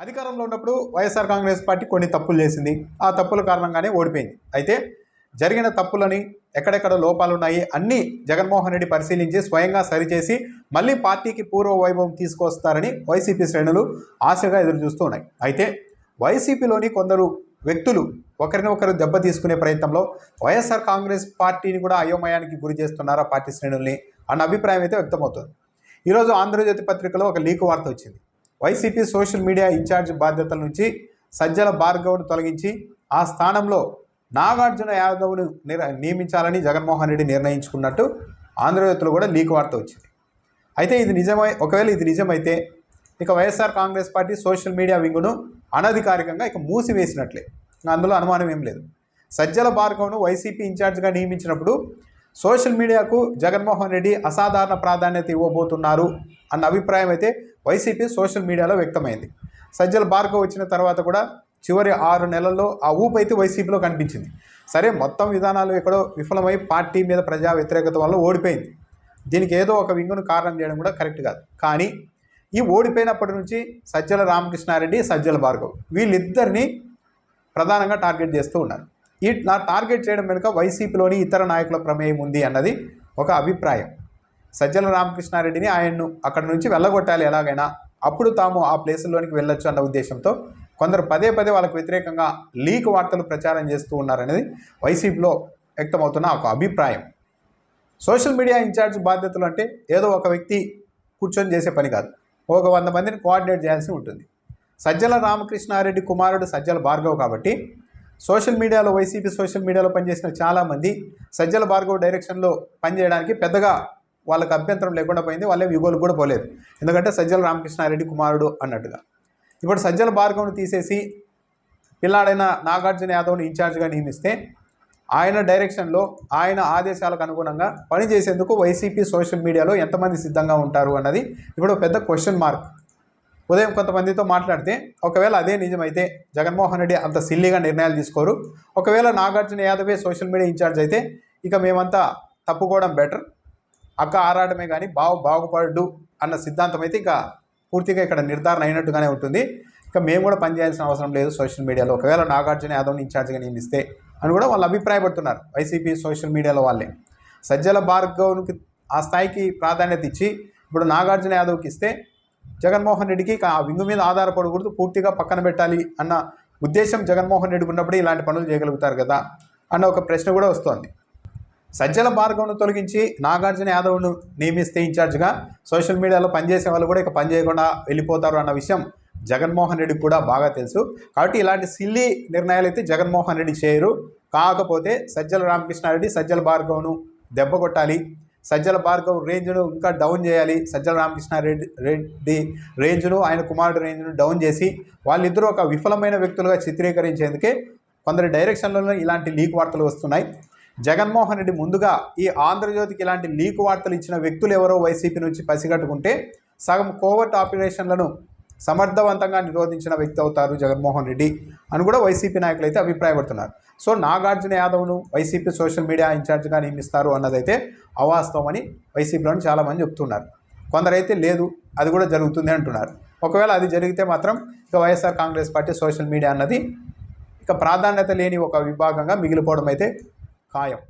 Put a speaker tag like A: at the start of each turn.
A: అధికారంలో ఉన్నప్పుడు వైఎస్ఆర్ కాంగ్రెస్ పార్టీ కొన్ని తప్పులు చేసింది. ఆ తప్పుల కారణంగానే ఓడిపోయింది. అయితే జరిగిన తప్పులని ఎక్కడెక్కడ లోపాలు ఉన్నాయి అన్నీ జగన్మోహన్ రెడ్డి పరిశీలించి స్వయంగా సరిచేసి మళ్ళీ పార్టీకి పూర్వ వైభవం తీసుకొస్తారని వైసీపీ శ్రేణులు ఆశగా ఎదురుచూస్తూ ఉన్నాయి. అయితే వైసీపీలోని కొందరు వ్యక్తులు ఒకరిని ఒకరు దెబ్బ తీసుకునే ప్రయత్నంలో వైఎస్ఆర్ కాంగ్రెస్ పార్టీని కూడా అయోమయానికి గురి చేస్తున్నారా పార్టీ శ్రేణుల్ని అన్న అభిప్రాయం అయితే వ్యక్తమవుతుంది. ఈరోజు ఆంధ్రజ్యోతి పత్రికలో ఒక లీక్ వార్త వచ్చింది. వైసీపీ సోషల్ మీడియా ఇన్ఛార్జ్ బాధ్యతల నుంచి సజ్జల భార్గవ్ను తొలగించి ఆ స్థానంలో నాగార్జున యాదవ్ను నిర నియమించాలని జగన్మోహన్ రెడ్డి నిర్ణయించుకున్నట్టు ఆంధ్రజ్యోతిలో కూడా లీక్ వార్త వచ్చింది. అయితే ఇది నిజమై ఒకవేళ ఇది నిజమైతే ఇక YSR Congress party social media వింగును అనధికారికంగా ఇక మూసివేసినట్లే. అందులో అనుమానం ఏం లేదు. సజ్జల భార్గవ్ను వైసీపీ ఇన్ఛార్జ్గా నియమించినప్పుడు సోషల్ మీడియాకు జగన్మోహన్ రెడ్డి అసాధారణ ప్రాధాన్యత ఇవ్వబోతున్నారు అన్న అభిప్రాయం అయితే వైసీపీ సోషల్ మీడియాలో వ్యక్తమైంది. సజ్జల భార్గవ్ వచ్చిన తర్వాత కూడా చివరి ఆరు నెలల్లో ఆ ఊపు అయితే వైసీపీలో కనిపించింది. సరే మొత్తం విధానాలు ఎక్కడో విఫలమై పార్టీ మీద ప్రజా వ్యతిరేకత వల్ల ఓడిపోయింది. దీనికి ఏదో ఒక వింగును కారణం చేయడం కూడా కరెక్ట్ కాదు. కానీ ఈ ఓడిపోయినప్పటి నుంచి సజ్జల రామకృష్ణారెడ్డి సజ్జల భార్గవ్ వీళ్ళిద్దరినీ ప్రధానంగా టార్గెట్ చేస్తూ ఉన్నారు. ఈ నా టార్గెట్ చేయడం వెనుక వైసీపీలోని ఇతర నాయకుల ప్రమేయం ఉంది అన్నది ఒక అభిప్రాయం. సజ్జల రామకృష్ణారెడ్డిని ఆయన్ను అక్కడి నుంచి వెళ్ళగొట్టాలి ఎలాగైనా అప్పుడు తాము ఆ ప్లేసుల్లోనికి వెళ్ళొచ్చు అన్న ఉద్దేశంతో కొందరు పదే పదే వాళ్ళకు వ్యతిరేకంగా లీక్ వార్తలు ప్రచారం చేస్తూ ఉన్నారనేది వైసీపీలో వ్యక్తమవుతున్న ఒక అభిప్రాయం. సోషల్ మీడియా ఇన్ఛార్జ్ బాధ్యతలు అంటే ఏదో ఒక వ్యక్తి కూర్చొని చేసే పని కాదు. ఒక వంద మందిని కోఆర్డినేట్ చేయాల్సి ఉంటుంది. సజ్జల రామకృష్ణారెడ్డి కుమారుడు సజ్జల భార్గవ్ కాబట్టి సోషల్ మీడియాలో వైసీపీ సోషల్ మీడియాలో పనిచేసిన చాలామంది సజ్జల భార్గవ్ డైరెక్షన్లో పనిచేయడానికి పెద్దగా వాళ్ళకి అభ్యంతరం లేకుండా పోయింది. వాళ్ళే యుగోలు కూడా పోలేదు. ఎందుకంటే సజ్జల రామకృష్ణారెడ్డి కుమారుడు అన్నట్టుగా. ఇప్పుడు సజ్జల భార్గవ్ను తీసేసి పిల్లాడైన నాగార్జున యాదవ్ని ఇన్ఛార్జ్గా నియమిస్తే ఆయన డైరెక్షన్లో ఆయన ఆదేశాలకు అనుగుణంగా పనిచేసేందుకు వైసీపీ సోషల్ మీడియాలో ఎంతమంది సిద్ధంగా ఉంటారు అన్నది ఇప్పుడు పెద్ద క్వశ్చన్ మార్క్. ఉదయం కొంతమందితో మాట్లాడితే ఒకవేళ అదే నిజమైతే జగన్మోహన్ రెడ్డి అంత సిల్లీగా నిర్ణయాలు తీసుకోరు. ఒకవేళ నాగార్జున యాదవే సోషల్ మీడియా ఇన్ఛార్జ్ అయితే ఇక మేమంతా తప్పుకోవడం బెటర్. అక్క ఆరాటమే కానీ బాగు బాగుపడు అన్న సిద్ధాంతం అయితే ఇక పూర్తిగా ఇక్కడ నిర్ధారణ అయినట్టుగానే ఉంటుంది. ఇక మేము కూడా పనిచేయాల్సిన అవసరం లేదు సోషల్ మీడియాలో. ఒకవేళ నాగార్జున యాదవ్ని ఇన్ఛార్జ్గా నియమిస్తే అని కూడా వాళ్ళు అభిప్రాయపడుతున్నారు వైసీపీ సోషల్ మీడియాలో వాళ్ళే. సజ్జల భార్గవ్కి ఆ స్థాయికి ప్రాధాన్యత ఇచ్చి ఇప్పుడు నాగార్జున యాదవ్కి ఇస్తే జగన్మోహన్ రెడ్డికి ఆ వింగు మీద ఆధారపడకూడదు పూర్తిగా పక్కన పెట్టాలి అన్న ఉద్దేశం జగన్మోహన్ రెడ్డికి ఉన్నప్పుడే ఇలాంటి పనులు చేయగలుగుతారు కదా అన్న ఒక ప్రశ్న కూడా వస్తోంది. సజ్జల భార్గవ్ను తొలగించి నాగార్జున యాదవ్ను నియమిస్తే ఇన్ఛార్జ్గా సోషల్ మీడియాలో పనిచేసే వాళ్ళు కూడా ఇక పనిచేయకుండా వెళ్ళిపోతారు అన్న విషయం జగన్మోహన్ రెడ్డికి కూడా బాగా తెలుసు. కాబట్టి ఇలాంటి సిల్లీ నిర్ణయాలు అయితే జగన్మోహన్ రెడ్డి చేయరు. కాకపోతే సజ్జల రామకృష్ణారెడ్డి సజ్జల భార్గవ్ను దెబ్బ కొట్టాలి. సజ్జల భార్గవ్ రేంజ్ను ఇంకా డౌన్ చేయాలి. సజ్జల రామకృష్ణ రెడ్డి రెడ్డి రేంజ్ను ఆయన కుమారుడు రేంజ్ను డౌన్ చేసి వాళ్ళిద్దరూ ఒక విఫలమైన వ్యక్తులుగా చిత్రీకరించేందుకే కొందరి డైరెక్షన్లలో ఇలాంటి లీక్ వార్తలు వస్తున్నాయి. జగన్మోహన్ రెడ్డి ముందుగా ఈ ఆంధ్రజ్యోతికి ఇలాంటి లీక్ వార్తలు ఇచ్చిన వ్యక్తులు ఎవరో వైసీపీ నుంచి పసిగట్టుకుంటే సగం కోవర్ట్ ఆపరేషన్లను సమర్థవంతంగా నిరోధించిన వ్యక్తి అవుతారు జగన్మోహన్ రెడ్డి అని కూడా వైసీపీ నాయకులు అయితే అభిప్రాయపడుతున్నారు. సో నాగార్జున యాదవ్ను వైసీపీ సోషల్ మీడియా ఇన్ఛార్జ్గా నియమిస్తారు అన్నదైతే అవాస్తవమని వైసీపీలోని చాలామంది చెప్తున్నారు. కొందరైతే లేదు అది కూడా జరుగుతుంది అంటున్నారు. ఒకవేళ అది జరిగితే మాత్రం ఇక YSR Congress party social media అన్నది ఇక ప్రాధాన్యత లేని ఒక విభాగంగా మిగిలిపోవడం అయితే ఖాయం.